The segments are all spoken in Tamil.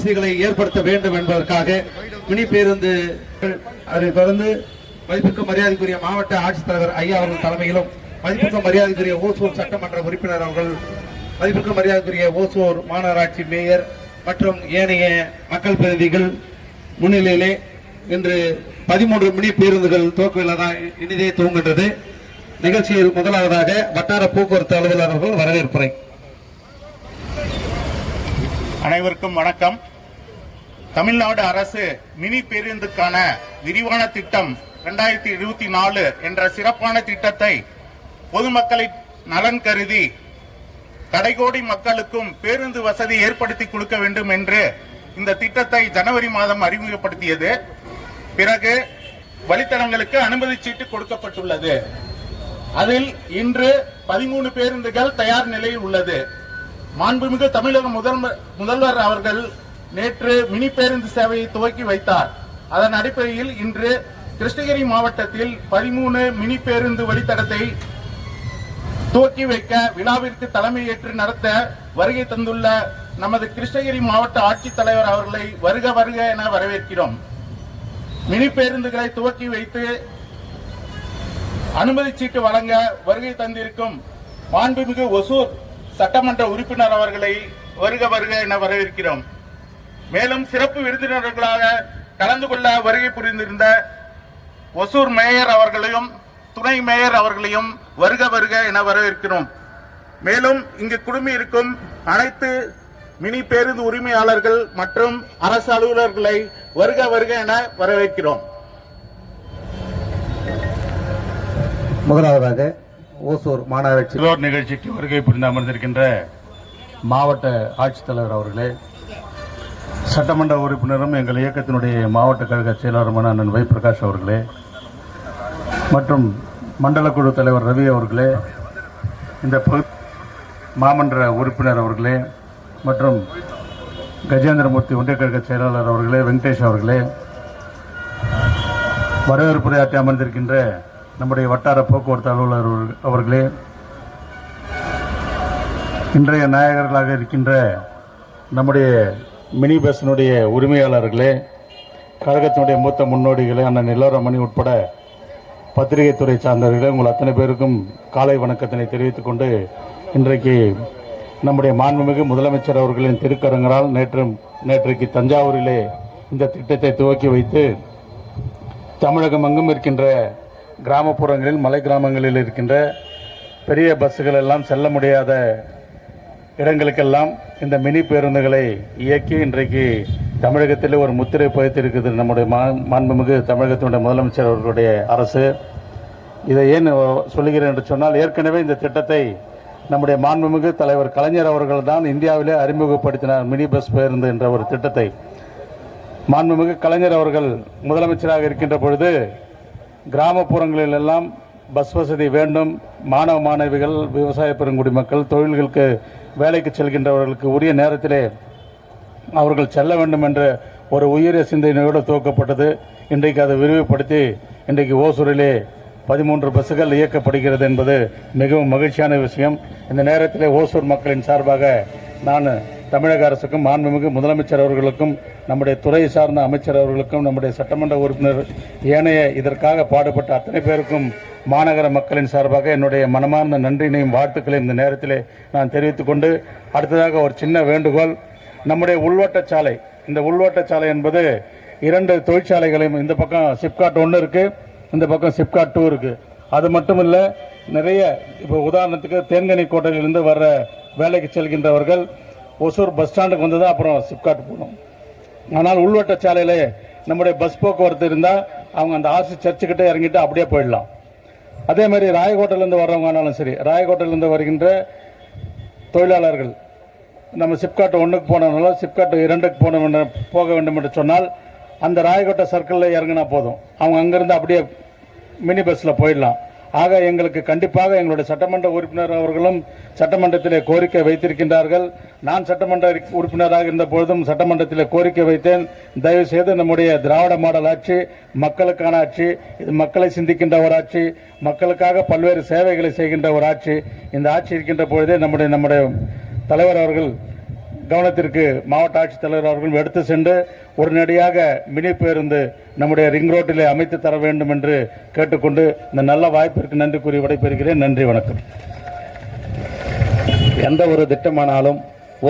வசதிகளை ஏற்படுத்த வேண்டும் என்பதற்காக மினி பேருந்து அதைத் தொடர்ந்து மதிப்புக்கு மரியாதைக்குரிய மாவட்ட ஆட்சித்தலைவர் ஐயா அவர்கள் தலைமையிலும் மதிப்புக்கு மரியாதைக்குரிய ஓசூர் சட்டமன்ற உறுப்பினர் அவர்கள் மதிப்புக்கு மரியாதைக்குரிய ஓசூர் மாநகராட்சி மேயர் மற்றும் ஏனைய மக்கள் பிரதிநிதிகள் முன்னிலையிலே இன்று பதிமூன்று மினி பேருந்துகள் துவக்க இனிதே துவங்குகின்றது. நிகழ்ச்சியில் முதலாவதாக வட்டார போக்குவரத்து அலுவலர்கள் வரவேற்புரை. அனைவருக்கும் வணக்கம். தமிழ்நாடு அரசு மினி பேருந்துக்கான விரிவான திட்டம் 2024 இருபத்தி நாலு என்ற சிறப்பான திட்டத்தை பொதுமக்களை நலன் கருதி கடைகோடி மக்களுக்கும் பேருந்து வசதி ஏற்படுத்தி கொடுக்க வேண்டும் என்று இந்த திட்டத்தை ஜனவரி மாதம் அறிமுகப்படுத்தியது. பிறகு வழித்தடங்களுக்கு அனுமதி சீட்டு கொடுக்கப்பட்டுள்ளது. அதில் இன்று பதிமூணு பேருந்துகள் தயார் நிலையில் உள்ளது. மாண்புமிகு தமிழக முதல்வர் முதல்வர் அவர்கள் நேற்று மினி பேருந்து சேவையை துவக்கி வைத்தார். அதன் அடிப்படையில் இன்று கிருஷ்ணகிரி மாவட்டத்தில் பதிமூணு மினி பேருந்து வழித்தடத்தை துவக்கி வைக்க விழாவிற்கு தலைமையேற்று நடத்த வருகை தந்துள்ள நமது கிருஷ்ணகிரி மாவட்ட ஆட்சித்தலைவர் அவர்களை வருக வருக என வரவேற்கிறோம். மினி பேருந்துகளை துவக்கி வைத்து அனுமதி சீட்டு வழங்க வருகை தந்திருக்கும் மாண்புமிகு ஒசூர் சட்டமன்ற உறுப்பினர் அவர்களை வருக வருக என வரவேற்கிறோம். மேலும் சிறப்பு விருந்தினர்களாக கலந்து கொள்ள வருகை புரிந்திருந்த ஒசூர் மேயர் அவர்களையும் துணை மேயர் அவர்களையும் வருக வருக என வரவேற்கிறோம். மேலும் இங்கு குழுமி இருக்கும் அனைத்து மினி பேருந்து உரிமையாளர்கள் மற்றும் அரசு அலுவலர்களை வருக வருக என வரவேற்கிறோம். முதலாவதாக ஓசூர் மாநகராட்சி நிகழ்ச்சிக்கு வருகை புரிந்து அமர்ந்திருக்கின்ற மாவட்ட ஆட்சித்தலைவர் அவர்களே சட்டமன்ற உறுப்பினரும் எங்கள் இயக்கத்தினுடைய மாவட்ட கழக செயலாளருமான அண்ணன் வை பிரகாஷ் அவர்களே மற்றும் மண்டல குழு தலைவர் ரவி அவர்களே இந்த மாமன்ற உறுப்பினர் அவர்களே மற்றும் கஜேந்திரமூர்த்தி ஒன்றிய கழக செயலாளர் அவர்களே வெங்கடேஷ் அவர்களே வரவேற்புரையாற்றி அமர்ந்திருக்கின்ற நம்முடைய வட்டார போக்குவரத்து அலுவலர் அவர்களே இன்றைய நாயகர்களாக இருக்கின்ற நம்முடைய மினி பஸ்ஸினுடைய உரிமையாளர்களே கழகத்தினுடைய மூத்த முன்னோடிகளே அண்ணன் நிலவரமணி உட்பட பத்திரிகை துறை சார்ந்தவர்களே உங்கள் அத்தனை பேருக்கும் காலை வணக்கத்தினை தெரிவித்துக்கொண்டு இன்றைக்கு நம்முடைய மாண்புமிகு முதலமைச்சர் அவர்களின் திருக்கரங்களால் நேற்று நேற்றைக்கு தஞ்சாவூரிலே இந்த திட்டத்தை துவக்கி வைத்து தமிழகம் எங்கும் இருக்கின்ற கிராமப்புறங்களில் மலை கிராமங்களில் இருக்கின்ற பெரிய பஸ்ஸுகள் எல்லாம் செல்ல முடியாத இடங்களுக்கெல்லாம் இந்த மினி பேருந்துகளை இயக்கி இன்றைக்கு தமிழகத்தில் ஒரு முத்திரை பதித்திருக்குது நம்முடைய மா- மாண்புமிகு தமிழகத்தினுடைய முதலமைச்சர் அவர்களுடைய அரசு. இதை ஏன் சொல்லுகிறேன் என்று சொன்னால் ஏற்கனவே இந்த திட்டத்தை நம்முடைய மாண்புமிகு தலைவர் கலைஞர் அவர்கள் தான் இந்தியாவிலே அறிமுகப்படுத்தினார் மினி பஸ் பேருந்து என்ற ஒரு திட்டத்தை. மாண்புமிகு கலைஞர் அவர்கள் முதலமைச்சராக இருக்கின்ற பொழுது கிராமப்புறங்களில் எல்லாம் பஸ் வசதி வேண்டும். மாணவ மாணவிகள் விவசாய பெருங்குடி மக்கள் தொழில்களுக்கு வேலைக்கு செல்கின்றவர்களுக்கு உரிய நேரத்திலே அவர்கள் செல்ல வேண்டும் என்ற ஒரு உயரிய சிந்தனையோடு துவக்கப்பட்டது. இன்றைக்கு அதை விரிவுபடுத்தி இன்றைக்கு ஓசூரிலே பதிமூன்று பஸ்ஸுகள் இயக்கப்படுகிறது என்பது மிகவும் மகிழ்ச்சியான விஷயம். இந்த நேரத்திலே ஓசூர் மக்களின் சார்பாக நான் தமிழக அரசுக்கும் மாண்புமிகு முதலமைச்சர் அவர்களுக்கும் நம்முடைய துறை சார்ந்த அமைச்சர் அவர்களுக்கும் நம்முடைய சட்டமன்ற உறுப்பினர் ஏனைய இதற்காக பாடுபட்ட அத்தனை பேருக்கும் மாநகர மக்களின் சார்பாக என்னுடைய மனமார்ந்த நன்றியினையும் வாழ்த்துக்களையும் இந்த நேரத்திலே நான் தெரிவித்துக் கொண்டு அடுத்ததாக ஒரு சின்ன வேண்டுகோள். நம்முடைய உள்வட்ட சாலை இந்த உள்வட்ட சாலை என்பது இரண்டு தொழிற்சாலைகளையும் இந்த பக்கம் சிப்காட் ஒன்று இருக்கு இந்த பக்கம் சிப்காட் டூ இருக்கு. அது மட்டும் இல்லை நிறைய இப்போ உதாரணத்துக்கு தேன்கனி கோட்டையிலிருந்து வர்ற வேலைக்கு செல்கின்றவர்கள் ஒசூர் பஸ் ஸ்டாண்டுக்கு வந்து தான் அப்புறம் சிப்காட் போகணும். ஆனால் உள்வட்ட சாலையிலே நம்முடைய பஸ் போக்குவரத்து இருந்தால் அவங்க அந்த ஆர்சி சர்ச்சுக்கிட்டே இறங்கிட்டு அப்படியே போயிடலாம். அதே மாதிரி ராயக்கோட்டையிலேருந்து வர்றவங்கனாலும் சரி ராயக்கோட்டையிலேருந்து வருகின்ற தொழிலாளர்கள் நம்ம சிப்காட் ஒன்றுக்கு போனதுனால சிப்காட் இரண்டுக்கு போன வேண்டும் போக வேண்டும் என்று சொன்னால் அந்த ராயக்கோட்டை சர்க்கிளில் இறங்கினா போதும். அவங்க அங்கேருந்து அப்படியே மினி பஸ்ஸில் போயிடலாம். ஆக எங்களுக்கு கண்டிப்பாக எங்களுடைய சட்டமன்ற உறுப்பினர் அவர்களும் சட்டமன்றத்திலே கோரிக்கை வைத்திருக்கின்றார்கள். நான் சட்டமன்ற உறுப்பினராக இருந்த பொழுதும் சட்டமன்றத்திலே கோரிக்கை வைத்தேன். தயவு செய்து நம்முடைய திராவிட மாடல் ஆட்சி மக்களுக்கான ஆட்சி இது மக்களை சிந்திக்கின்ற ஒரு ஆட்சி மக்களுக்காக பல்வேறு சேவைகளை செய்கின்ற ஒரு ஆட்சி. இந்த ஆட்சி இருக்கின்ற பொழுதே நம்முடைய நம்முடைய தலைவர் அவர்கள் கவனத்திற்கு மாவட்ட ஆட்சித்தலைவர் அவர்களும் எடுத்து சென்று உடனடியாக மினி பேருந்து நம்முடைய ரிங் ரோட்டிலே அமைத்து தர வேண்டும் என்று கேட்டுக்கொண்டு இந்த நல்ல வாய்ப்பிற்கு நன்றி கூறி விடைபெறுகிறேன். நன்றி வணக்கம். எந்த ஒரு திட்டமானாலும்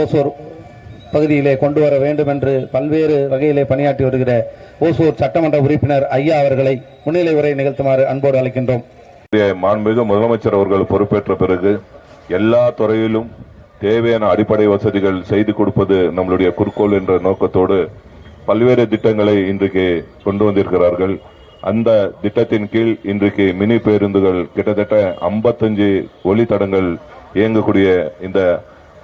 ஓசூர் பகுதியிலே கொண்டு வர வேண்டும் என்று பல்வேறு வகையிலே பணியாற்றி வருகிற ஓசூர் சட்டமன்ற உறுப்பினர் ஐயா அவர்களை முன்னிலை உரை நிகழ்த்துமாறு அன்போடு அழைக்கின்றோம். மாண்புமிகு முதலமைச்சர் அவர்கள் பொறுப்பேற்ற பிறகு எல்லா துறையிலும் தேவையான அடிப்படை வசதிகள் செய்து கொடுப்பது நம்மளுடைய குறிக்கோள் என்ற நோக்கத்தோடு பல்வேறு திட்டங்களை இன்றைக்கு கொண்டு வந்திருக்கிறார்கள். அந்த திட்டத்தின் கீழ் இன்றைக்கு மினி பேருந்துகள் கிட்டத்தட்ட 55 ஒளித்தடங்கள் இயங்கக்கூடிய இந்த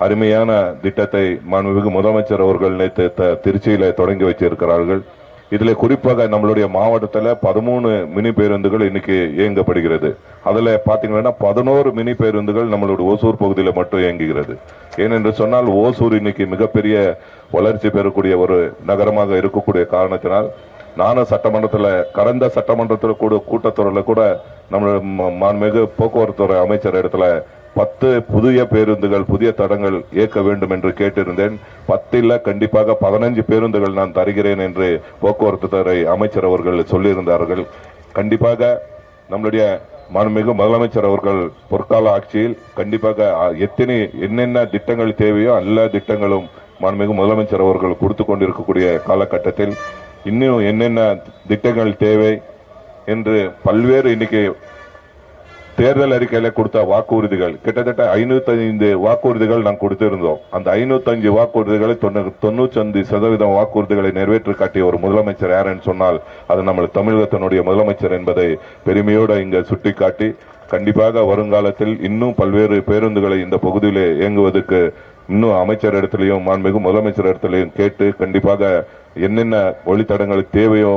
அருமையான திட்டத்தை மாண்புமிகு முதலமைச்சர் அவர்கள் நேற்று திருச்சியில தொடங்கி வச்சிருக்கிறார்கள் இதுல குறிப்பாக நம்மளுடைய மாவட்டத்துல பதிமூணு மினி பேருந்துகள் இன்னைக்கு இயங்கப்படுகிறது. அதுல பாத்தீங்கன்னா பதினோரு மினி பேருந்துகள் நம்மளுடைய ஓசூர் பகுதியில மட்டும் இயங்குகிறது. ஏனென்று சொன்னால் ஓசூர் இன்னைக்கு மிகப்பெரிய வளர்ச்சி பெறக்கூடிய ஒரு நகரமாக இருக்கக்கூடிய காரணத்தினால் நானும் சட்டமன்றத்தில் கடந்த சட்டமன்றத்தில் கூட கூட்டத்துறையில் கூட நம்ம ம- மாண்புமிகு அமைச்சர் இடத்துல பத்து புதிய பேருந்துகள் புதிய தடங்கள் இயக்க வேண்டும் என்று கேட்டிருந்தேன். பத்தில் கண்டிப்பாக பதினஞ்சு பேருந்துகள் நான் தருகிறேன் என்று போக்குவரத்து துறை அமைச்சர் அவர்கள் சொல்லியிருந்தார்கள். கண்டிப்பாக நம்மளுடைய மாண்புமிகு முதலமைச்சர் அவர்கள் பொற்கால ஆட்சியில் கண்டிப்பாக எத்தனை என்னென்ன திட்டங்கள் தேவையோ எல்லா திட்டங்களும் மாண்புமிகு முதலமைச்சர் அவர்கள் கொடுத்து கொண்டிருக்கக்கூடிய காலகட்டத்தில் இன்னும் என்னென்ன திட்டங்கள் தேவை என்று பல்வேறு இன்னைக்கு தேர்தல் அறிக்கையில கொடுத்த வாக்குறுதிகள். கிட்டத்தட்ட ஐநூத்தி வாக்குறுதிகள் நாங்கள் கொடுத்திருந்தோம். அந்த ஐநூத்தி வாக்குறுதிகளை தொண்ணூத்தி அஞ்சு சதவீதம் வாக்குறுதிகளை நிறைவேற்றி காட்டிய ஒரு முதலமைச்சர் யாருன்னு சொன்னால் அது நம்ம தமிழகத்தினுடைய முதலமைச்சர் என்பதை பெருமையோடு இங்க சுட்டிக்காட்டி கண்டிப்பாக வருங்காலத்தில் இன்னும் பல்வேறு பேருந்துகளை இந்த பகுதியிலே இயங்குவதற்கு இன்னும் அமைச்சர் இடத்திலையும் மாண்புமிகு முதலமைச்சர் இடத்திலையும் கேட்டு கண்டிப்பாக என்னென்ன வழித்தடங்கள் தேவையோ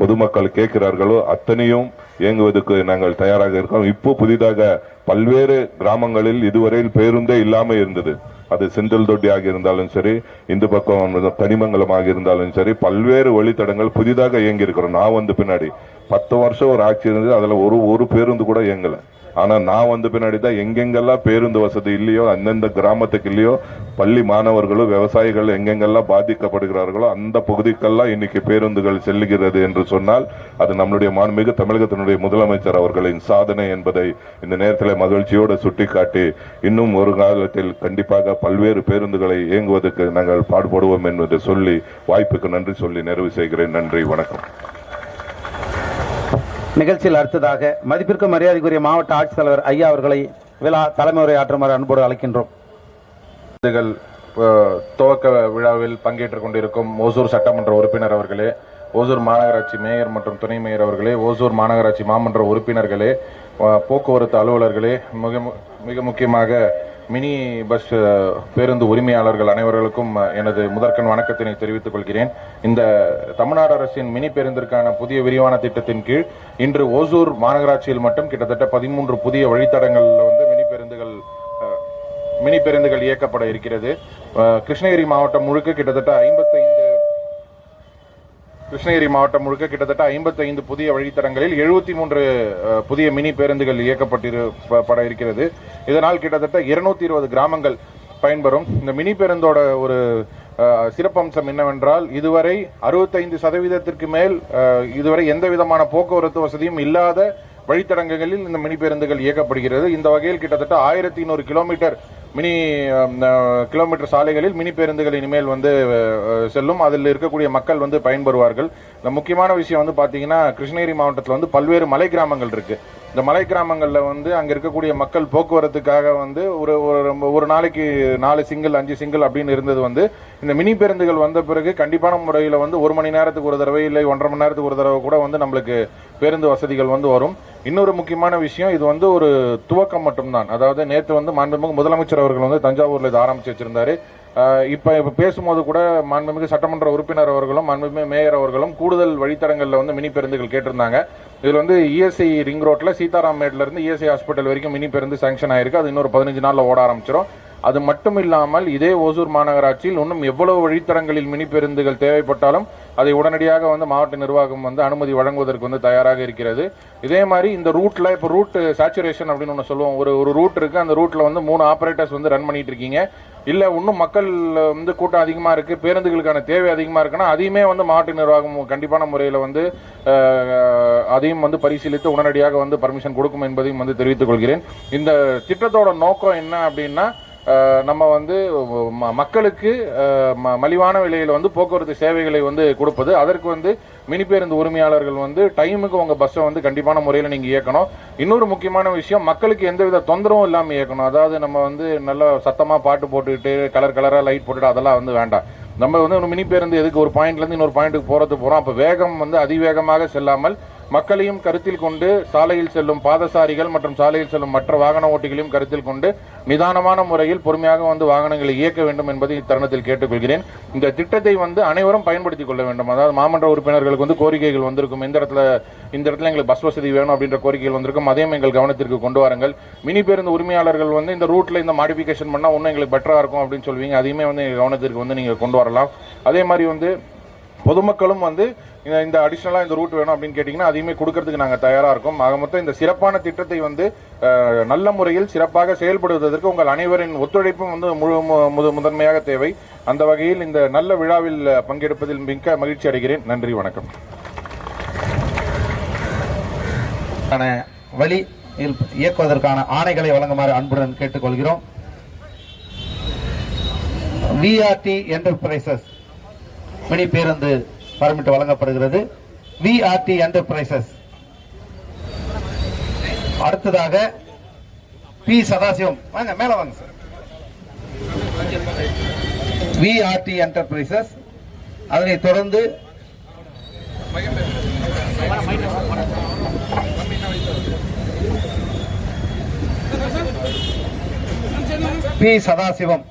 பொதுமக்கள் கேட்கிறார்களோ அத்தனையும் இயங்குவதற்கு நாங்கள் தயாராக இருக்கிறோம் இப்போ புதிதாக பல்வேறு கிராமங்களில் இதுவரையில் பேருந்தே இல்லாமல் இருந்தது. அது செந்தில் தொட்டியாக இருந்தாலும் சரி இந்த பக்கம் கனிமங்கலமாக இருந்தாலும் சரி பல்வேறு வழித்தடங்கள் புதிதாக இயங்கி இருக்கிறோம் நான் வந்து பின்னாடி பத்து வருஷம் ஒரு ஆட்சி இருந்தது அதில் ஒரு ஒரு பேருந்து கூட இயங்கலை. ஆனா நான் வந்த பின்னாடி தான் எங்கெங்கெல்லாம் பேருந்து வசதி இல்லையோ அந்தந்த கிராமத்துக்கு இல்லையோ பள்ளி மாணவர்களும் விவசாயிகள் எங்கெங்கெல்லாம் பாதிக்கப்படுகிறார்களோ அந்த பகுதிக்கெல்லாம் இன்னைக்கு பேருந்துகள் செல்லுகிறது என்று சொன்னால் அது நம்மளுடைய மாண்புமிகு தமிழகத்தினுடைய முதலமைச்சர் அவர்களின் சாதனை என்பதை இந்த நேரத்தில் மகிழ்ச்சியோடு சுட்டிக்காட்டி இன்னும் ஒரு காலத்தில் கண்டிப்பாக பல்வேறு பேருந்துகளை இயங்குவதற்கு நாங்கள் பாடுபடுவோம் என்பதை சொல்லி வாய்ப்புக்கு நன்றி சொல்லி நிறைவு செய்கிறேன். நன்றி வணக்கம். நிகழ்ச்சியில் அடுத்ததாக மதிப்பிற்கு மரியாதைக்குரிய மாவட்ட ஆட்சித்தலைவர் ஐயா அவர்களை விழா தலைமை உரையாற்றுமாறு அன்போடு அழைக்கின்றோம். துவக்க விழாவில் பங்கேற்றுக் கொண்டிருக்கும் ஓசூர் சட்டமன்ற உறுப்பினர் அவர்களே ஓசூர் மாநகராட்சி மேயர் மற்றும் துணை மேயர் அவர்களே ஓசூர் மாநகராட்சி மாமன்ற உறுப்பினர்களே போக்குவரத்து அலுவலர்களே மிக மு- மிக முக்கியமாக மினி பஸ் பேருந்து உரிமையாளர்கள் அனைவர்களுக்கும் எனது முதற்கண் வணக்கத்தினை தெரிவித்துக் கொள்கிறேன். இந்த தமிழ்நாடு அரசின் மினி பேருந்திற்கான புதிய விரிவான திட்டத்தின் கீழ் இன்று ஓசூர் மாநகராட்சியில் மட்டும் கிட்டத்தட்ட பதிமூன்று புதிய வழித்தடங்களில் வந்து மினி பேருந்துகள் மினி பேருந்துகள் இயக்கப்பட இருக்கிறது. கிருஷ்ணகிரி மாவட்டம் முழுக்க கிட்டத்தட்ட ஐம்பத்தைந்து கிருஷ்ணகிரி மாவட்டம் முழுக்க கிட்டத்தட்ட ஐம்பத்தைந்து புதிய வழித்தடங்களில் எழுபத்தி மூன்று புதிய மினி பேருந்துகள் இயக்கப்பட்டிரு பட இருக்கிறது. இதனால் கிட்டத்தட்ட இருநூத்தி இருபது கிராமங்கள் பயன்பெறும். இந்த மினி பேருந்தோட ஒரு சிறப்பம்சம் என்னவென்றால் இதுவரை அறுபத்தைந்து சதவீதத்திற்கு மேல் இதுவரை எந்த விதமான போக்குவரத்து வசதியும் இல்லாத வழித்தடங்களில் இந்த மினி பேருந்துகள் இயக்கப்படுகிறது. இந்த வகையில் கிட்டத்தட்ட ஆயிரத்தி நூறு கிலோமீட்டர் மினி கிலோமீட்டர் சாலைகளில் மினி பேருந்துகள் இனிமேல் வந்து செல்லும். அதில் இருக்கக்கூடிய மக்கள் வந்து பயன்பெறுவார்கள். இந்த முக்கியமான விஷயம் வந்து பார்த்தீங்கன்னா கிருஷ்ணகிரி மாவட்டத்தில் வந்து பல்வேறு மலை கிராமங்கள் இருக்குது இந்த மலை கிராமங்களில் வந்து அங்கே இருக்கக்கூடிய மக்கள் போக்குவரத்துக்காக வந்து ஒரு ஒரு ரொம்ப- ஒரு நாளைக்கு நாலு சிங்கிள் அஞ்சு சிங்கிள் அப்படின்னு இருந்தது வந்து இந்த மினி பேருந்துகள் வந்த பிறகு கண்டிப்பான முறையில் வந்து ஒரு மணி நேரத்துக்கு ஒரு தடவை இல்லை ஒன்றரை மணி நேரத்துக்கு ஒரு தடவை கூட வந்து நம்மளுக்கு பேருந்து வசதிகள் வந்து வரும். இன்னொரு முக்கியமான விஷயம் இது வந்து ஒரு துவக்கம் மட்டும்தான். அதாவது நேற்று வந்து மாண்புமிகு முதலமைச்சர் அவர்கள் வந்து தஞ்சாவூரில் இது ஆரம்பிச்சு வச்சிருந்தாரு. இப்போ இப்போ பேசும்போது கூட மாண்புமிகு சட்டமன்ற உறுப்பினர் அவர்களும் மாண்புமிகு மேயர் அவர்களும் கூடுதல் வழித்தடங்களில் வந்து மினி பேருந்துகள் கேட்டிருந்தாங்க. இதில் வந்து இஎஸ்ஐ ரிங் ரோட்டில் சீதாராம் இருந்து இஎஸ்ஐ ஹாஸ்பிட்டல் வரைக்கும் மினி பேருந்து சாங்ஷன் ஆயிருக்கு. அது இன்னொரு பதினஞ்சு நாளில் ஓட ஆரம்பிச்சிடும் அது மட்டும் இல்லாமல் இதே ஓசூர் மாநகராட்சியில் இன்னும் எவ்வளவு வழித்தடங்களில் மினி பேருந்துகள் தேவைப்பட்டாலும் அதை உடனடியாக வந்து மாவட்ட நிர்வாகம் வந்து அனுமதி வழங்குவதற்கு வந்து தயாராக இருக்கிறது. இதே மாதிரி இந்த ரூட்டில் இப்போ ரூட் சேச்சுரேஷன் அப்படின்னு ஒன்று சொல்லுவோம். ஒரு ஒரு ரூட் இருக்குது அந்த ரூட்டில் வந்து மூணு ஆப்ரேட்டர்ஸ் வந்து ரன் பண்ணிட்டு இருக்கீங்க. இல்லை இன்னும் மக்கள் வந்து கூட்டம் அதிகமாக இருக்குது பேருந்துகளுக்கான தேவை அதிகமாக இருக்குன்னா அதையுமே வந்து மாவட்ட நிர்வாகம் கண்டிப்பான முறையில் வந்து அதையும் வந்து பரிசீலித்து உடனடியாக வந்து பர்மிஷன் கொடுக்கும் என்பதையும் வந்து தெரிவித்துக் கொள்கிறேன். இந்த திட்டத்தோட நோக்கம் என்ன அப்படின்னா நம்ம வந்து ம- மக்களுக்கு ம- மலிவான விலையில் வந்து போக்குவரத்து சேவைகளை வந்து கொடுப்பது. அதற்கு வந்து மினி பேருந்து உரிமையாளர்கள் வந்து டைமுக்கு உங்கள் பஸ்ஸை வந்து கண்டிப்பான முறையில் நீங்கள் இயக்கணும். இன்னொரு முக்கியமான விஷயம் மக்களுக்கு எந்தவித தொந்தரவும் இல்லாமல் இயக்கணும். அதாவது நம்ம வந்து நல்லா சத்தமாக பாட்டு போட்டுக்கிட்டு கலர் கலராக லைட் போட்டுட்டு அதெல்லாம் வந்து வேண்டாம். நம்ம வந்து ஒரு மினி பேருந்து எதுக்கு ஒரு பாயிண்ட்லேருந்து இன்னொரு பாயிண்ட்டுக்கு போகிறது போகிறோம் அப்போ வேகம் வந்து அதிவேகமாக செல்லாமல் மக்களையும் கருத்தில் கொண்டு சாலையில் செல்லும் பாதசாரிகள் மற்றும் சாலையில் செல்லும் மற்ற வாகன ஓட்டிகளையும் கருத்தில் கொண்டு நிதானமான முறையில் பொறுமையாக வந்து வாகனங்களை இயக்க வேண்டும் என்பதை இத்தருணத்தில் கேட்டுக்கொள்கிறேன். இந்த திட்டத்தை வந்து அனைவரும் பயன்படுத்திக் கொள்ள வேண்டும். அதாவது மாமன்ற உறுப்பினர்களுக்கு வந்து கோரிக்கைகள் வந்திருக்கும். இந்த இடத்துல இந்த இடத்துல எங்களுக்கு பஸ் வசதி வேணும் அப்படின்ற கோரிக்கைகள் வந்திருக்கும். அதையும் எங்கள் கவனத்திற்கு கொண்டு வாருங்கள். மினி பேருந்து உரிமையாளர்கள் வந்து இந்த ரூட்ல இந்த மாடிஃபிகேஷன் பண்ணால் இன்னும் எங்களுக்கு பெட்டராக இருக்கும் அப்படின்னு சொல்லுவீங்க அதையுமே வந்து எங்கள் கவனத்திற்கு வந்து நீங்கள் கொண்டு வரலாம். அதே மாதிரி வந்து பொதுமக்களும் வந்து இந்த- இந்த அடிஷ்னலாக இந்த ரூட் வேணும் அப்படின்னு கேட்டிங்கன்னா அதையுமே கொடுக்கறதுக்கு நாங்கள் தயாராக இருக்கோம். ஆக மொத்தம் இந்த சிறப்பான திட்டத்தை வந்து நல்ல முறையில் சிறப்பாக செயல்படுவதற்கு உங்கள் அனைவரின் ஒத்துழைப்பும் வந்து முழு மு- முத- முதன்மையாக தேவை. அந்த வகையில் இந்த நல்ல விழாவில் பங்கெடுப்பதில் மிக்க மகிழ்ச்சி அடைகிறேன். நன்றி வணக்கம். வழி இயக்குவதற்கான ஆணைகளை வழங்குமாறு அன்புடன் கேட்டுக்கொள்கிறோம். விஆர்டி என்டர்பிரைசஸ் மினி பேருந்து பர்மிட் வழங்கப்படுகிறது. விஆர்டி என்டர்பிரைசஸ் அடுத்ததாக பி சதாசிவம். வாங்க மேல வாங்க சார் விஆர்டி என்டர்பிரைசஸ் அதனை தொடர்ந்து பி சதாசிவம்.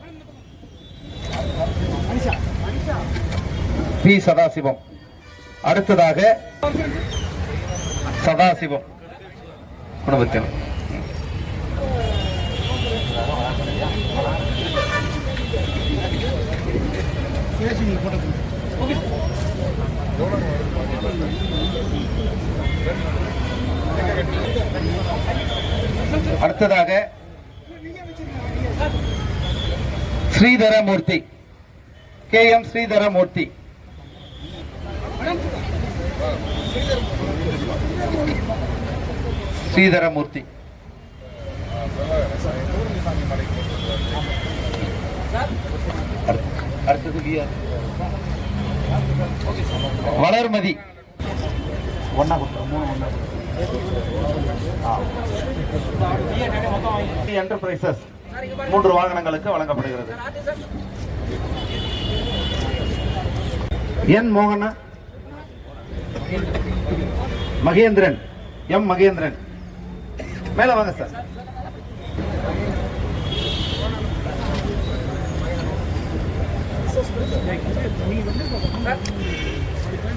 பி சதாசிவம். அடுத்ததாக சதாசிவம். குடும்பத்தில் அடுத்ததாக ஸ்ரீதரமூர்த்தி. K M ஸ்ரீதரமூர்த்தி. ஸ்ரீதரமூர்த்தி. அடுத்தது விஆர். வளர்மதி. ஒன்னா என்டர்பிரைசஸ் மூன்று வாகனங்களுக்கு வழங்கப்படுகிறது. என் மோகன? மகேந்திரன். எம் மகேந்திரன். மேல வாங்க சார்.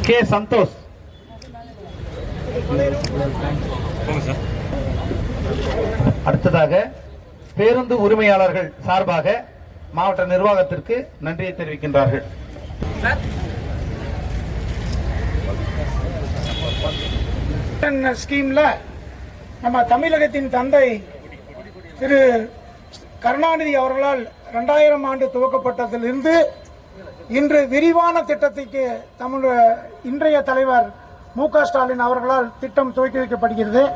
கே சந்தோஷ். அடுத்ததாக பேருந்து உரிமையாளர்கள் சார்பாக மாவட்ட நிர்வாகத்திற்கு நன்றியை தெரிவிக்கின்றார்கள். ஸ்கீம்ல நம்ம தமிழகத்தின் தந்தை திரு கருணாநிதி அவர்களால் இரண்டாயிரம் ஆண்டு துவக்கப்பட்டதிலிருந்து இன்று விரிவான திட்டத்திற்கு தமிழ் இன்றைய தலைவர் மு ஸ்டாலின் அவர்களால் திட்டம் துவக்கி வைக்கப்படுகிறது.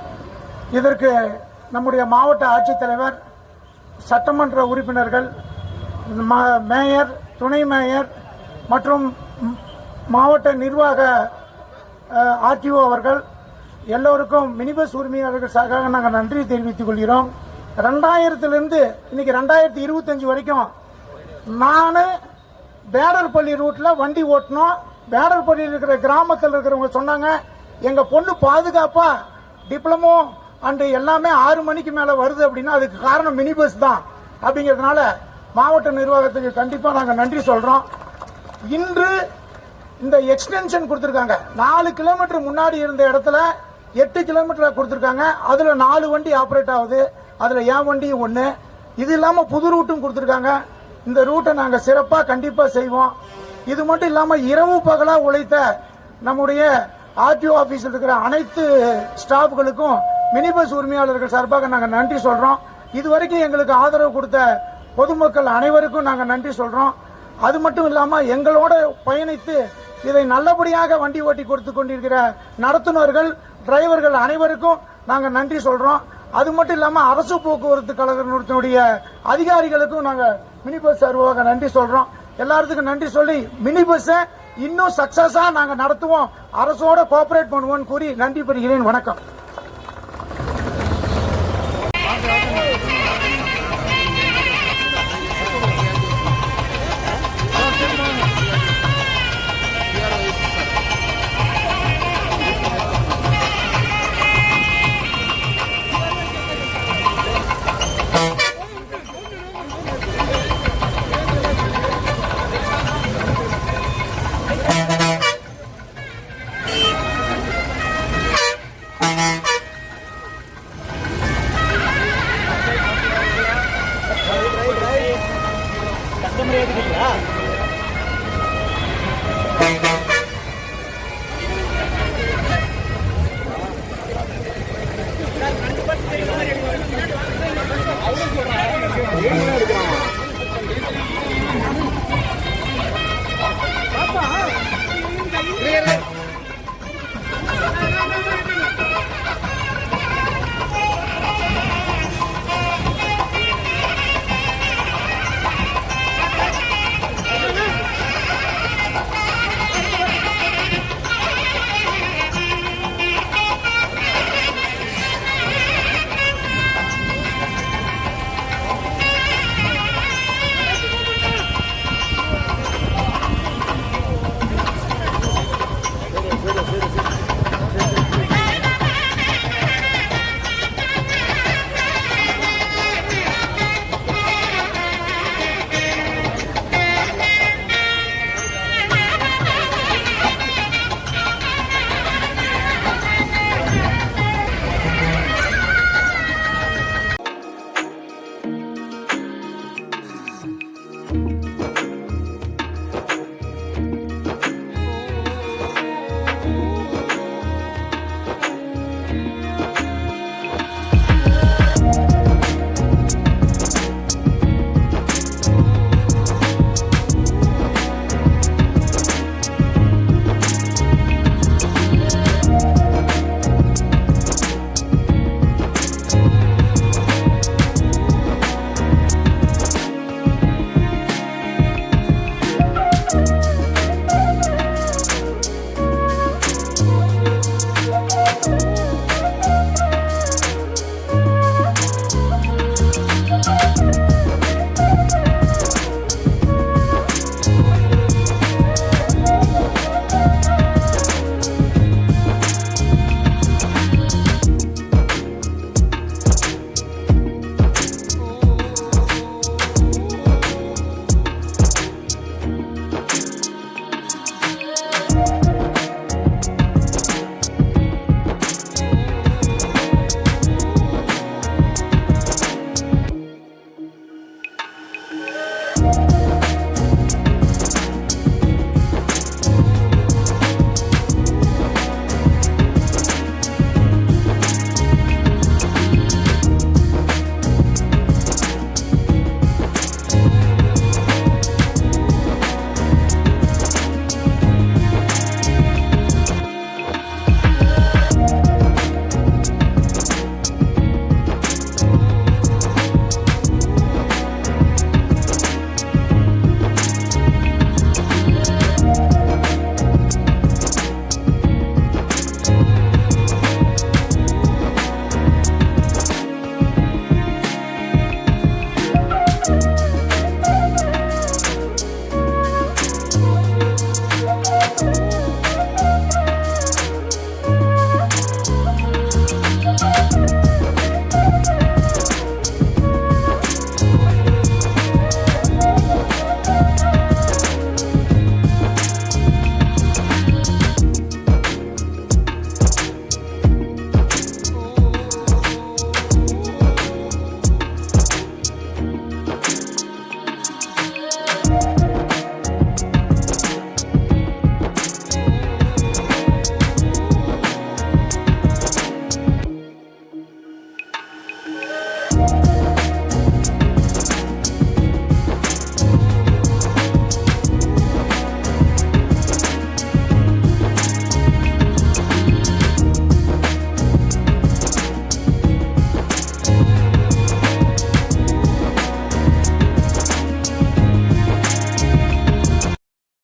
இதற்கு நம்முடைய மாவட்ட ஆட்சித்தலைவர் சட்டமன்ற உறுப்பினர்கள் ம- மேயர் துணை மேயர் மற்றும் மாவட்ட நிர்வாக ஆர்டிஓ அவர்கள் எல்லோருக்கும் மினி பஸ் உரிமையாளர்கள் சார்பாக நாங்கள் நன்றி தெரிவித்துக் கொள்கிறோம். ரெண்டாயிரத்திலிருந்து இன்னைக்கு ரெண்டாயிரத்தி இருபத்தஞ்சு வரைக்கும் நான் பேடர்பள்ளி ரூட்ல வண்டி ஓட்டினோம். பேடர்பள்ளியில் இருக்கிற கிராமத்தில் இருக்கிறவங்க சொன்னாங்க எங்க பொண்ணு பாதுகாப்பா டிப்ளமோ அண்டு எல்லாமே ஆறு மணிக்கு மேல வருது அப்படின்னா அதுக்கு காரணம் மினி பஸ் தான். அப்படிங்கிறதுனால மாவட்ட நிர்வாகத்துக்கு கண்டிப்பா நாங்கள் நன்றி சொல்றோம். இன்று இந்த எக்ஸ்டென்ஷன் கொடுத்துருக்காங்க. நாலு கிலோமீட்டர் முன்னாடி இருந்த இடத்துல எட்டு கிலோமீட்டர் கொடுத்துருக்காங்க. அதில் நாலு வண்டி ஆப்ரேட் ஆகுது. அதில் என் வண்டியும் ஒன்று இது இல்லாமல் புது ரூட்டும் கொடுத்துருக்காங்க. இந்த ரூட்டை நாங்கள் சிறப்பாக கண்டிப்பாக செய்வோம். இது மட்டும் இல்லாமல் இரவு பகலாக உழைத்த நம்முடைய ஆர்டிஓ ஆஃபீஸில் இருக்கிற அனைத்து ஸ்டாஃப்களுக்கும் மினி பஸ் உரிமையாளர்கள் சார்பாக நாங்கள் நன்றி சொல்றோம். இதுவரைக்கும் எங்களுக்கு ஆதரவு கொடுத்த பொதுமக்கள் அனைவருக்கும் நாங்கள் நன்றி சொல்கிறோம் அது மட்டும் இல்லாமல் எங்களோட பயணித்து இதை நல்லபடியாக வண்டி ஓட்டி கொடுத்து கொண்டிருக்கிற நடத்துனர்கள் டிரைவர்கள் அனைவருக்கும் நாங்கள் நன்றி சொல்றோம். அது மட்டும் இல்லாமல் அரசு போக்குவரத்து கழகத்தினுடைய அதிகாரிகளுக்கும் நாங்கள் மினி பஸ் சார்பாக நன்றி சொல்றோம். எல்லாத்துக்கும் நன்றி சொல்லி மினி பஸ் இன்னும் சக்சஸா நாங்கள் நடத்துவோம். அரசோட கோஆபரேட் பண்ணுவோம்னு கூறி நன்றி பெறுகிறேன். வணக்கம்.